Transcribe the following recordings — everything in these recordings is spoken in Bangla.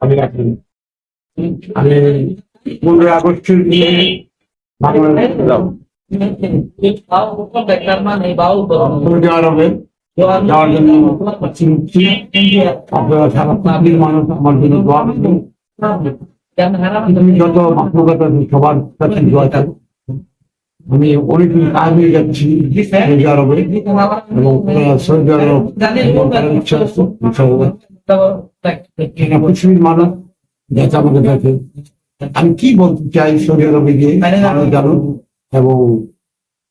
আমি আছি। আমি আরবে যাওয়ার জন্য আপনারা সারা মানুষ আমার জন্য যত সবার কাছে দোয়া চাই আমি কাজ হয়ে যাচ্ছি সৌদি আরবে এবং সৌদি আরব ইচ্ছা আছে। পৃথিবীর মানুষ যাতে আমাকে দেখে। আমি কি বলতে চাই সৌদি আরবে গিয়ে জানো এবং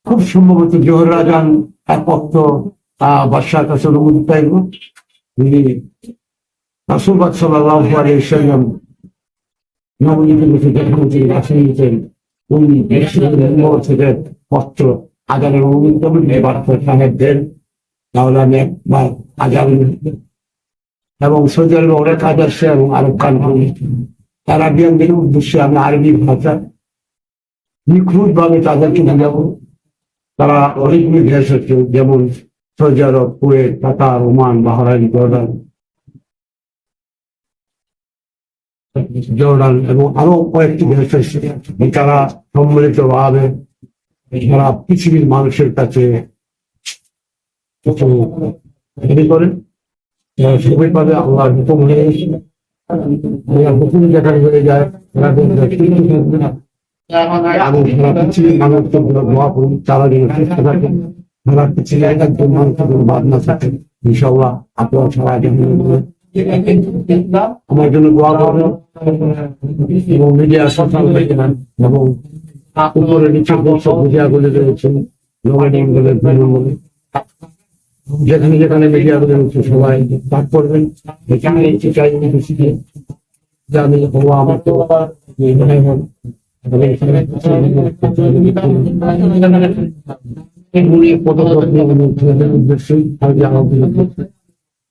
খুব সম্ভবত জোহর রাজান এক অর্থ বাদশার কাছে অনুমতি পাইব তিনি রাসুলবাদ সাল্লাহ আলাইসাল্লাম নবনীতি বসে যেখানে তিনি উনি বিশ্ববিদ্যালয় থেকে পত্র আজানের অনুমতি পাবেন বার্তা সাহেব দেন, তাহলে আমি একবার আজান এবং সৌদি আরবে অনেক এবং আরব কান্ট্রি আরাবিয়ানদের উদ্দেশ্যে আমি আরবি ভাষা নিখুঁত ভাবে তাদেরকে বোঝাবো তারা অনেকগুলি দেশ আছে যেমন Saudi Arab Kuwait, Qatar, Oman, Bahrain, Jordan. Jordan এবং আরও কয়েকটি দেশ আছে তারা সম্মিলিত ভাবে তারা পৃথিবীর মানুষের কাছে তারা হুকুম হয়ে যায় সারা পৃথিবীর মানুষের বাদ না থাকে আপনারা সবাই আমার জন্য দোয়া করবেন এবং মিডিয়া সচল হয়ে যাবেন এবং উপরে নিচে দর্শক মিডিয়া গুলি রয়েছে নবায়ন বলে বলে যেখানে মিডিয়া গুলি রয়েছে, সবাই পাঠ করবেন। এখানে চাই যে আমি হব আমার তো মনে হয় রাবিয়ানদের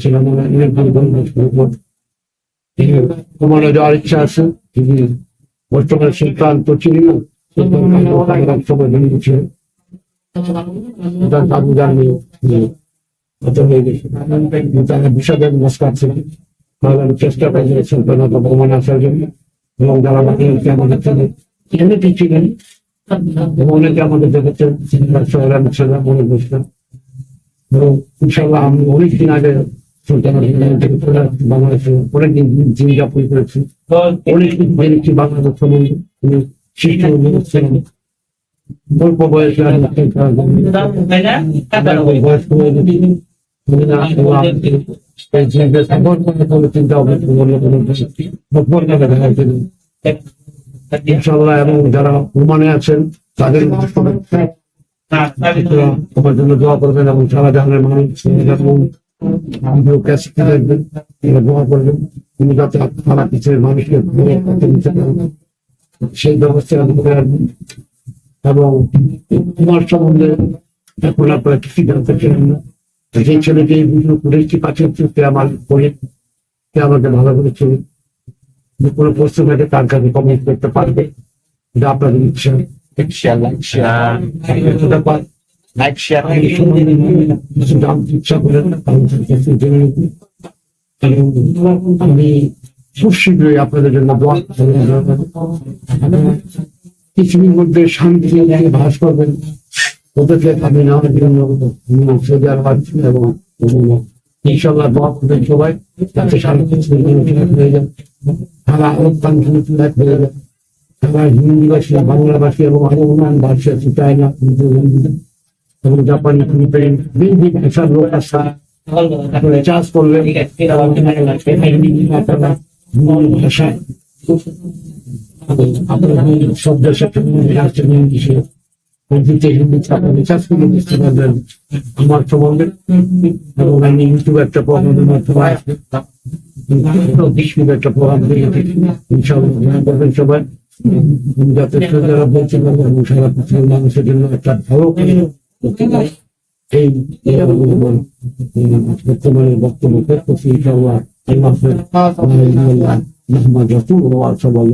ছিলাম তোমার যাওয়ার ইচ্ছা আছে তিনি বর্তমানে সুলতান তো চিনি না সুলতান এক সময় ভেঙে গেছিলেন দাদু জানি হতে গেছে তারা বিষাদের নমস্কার ছিলেন আমি চেষ্টা করি যে আসার জন্য এবং যারা ছিলেন অনেকে আমাদের দেখেছেন শহরে আমি ছিলাম, মনে বসলাম এবং ইনশাল্লাহ আমি অনেকদিন আগে বাংলাদেশে, অনেকদিন দিন করেছি। অনেকদিন জেনেছি বাংলাদেশ সম্বন্ধে তিনি অল্প বয়সে আমি বয়স গেছি। চিন্তা হবে ইনশাল্লাহ এবং যারা ওমানে আছেন, তাদের তোমার জন্য দোয়া করবেন এবং সারা জাহানের মানুষ দেখবেন দোয়া করবেন। তুমি যাতে সারা পিছের মানুষকে। সেই ব্যবস্থা এবং তোমার সম্বন্ধে এখন আপনারা কিছু জানতে না। যে ভিডিও করেছি পাঠিয়েছে আমার করে সে আমাকে ভালো প্রশ্ন থাকে তার কাছে কমেন্ট করতে পারবে। আপনাদের ইচ্ছা পার আমি খুব শীঘ্রই আপনাদের জন্য। পৃথিবীর মধ্যে শান্তি বাস করবেন। আমি নামের জন্য এবং ইনশাল্লাহ দোয়া করবেন সবাই। যাতে কিছু হয়ে যায় সারা আরব কান্ট্রি এক হয়ে যায় সারা হিন্দিভাষী বাংলাভাষী এবং আরও অন্যান্য ভাষা আছে চায়না এবং জাপানি ফিলিপাইন বিভিন্ন ভাষার লোক আসা চাষ করলে এবং বিভিন্ন ভাষা সব আসছে ইংলিশে হিন্দিতে হিন্দি ছাপা রিচার্জ করে বুঝতে পারবেন আমার সম্বন্ধে এবং আমি ইউটিউবে একটা প্রোগ্রামের মাধ্যমে একটা প্রভাব দিয়ে ইনশাআল্লাহ ধ্যান করবেন সবাই যথেষ্ট যারা বলছে এবং সারা পৃথিবীর মানুষের জন্য একটা ভালো। এই বর্তমানে বক্তব্য শেষ করছি ইনশাআল্লাহ এই মাসের মোহাম্মদ রসুল সবাই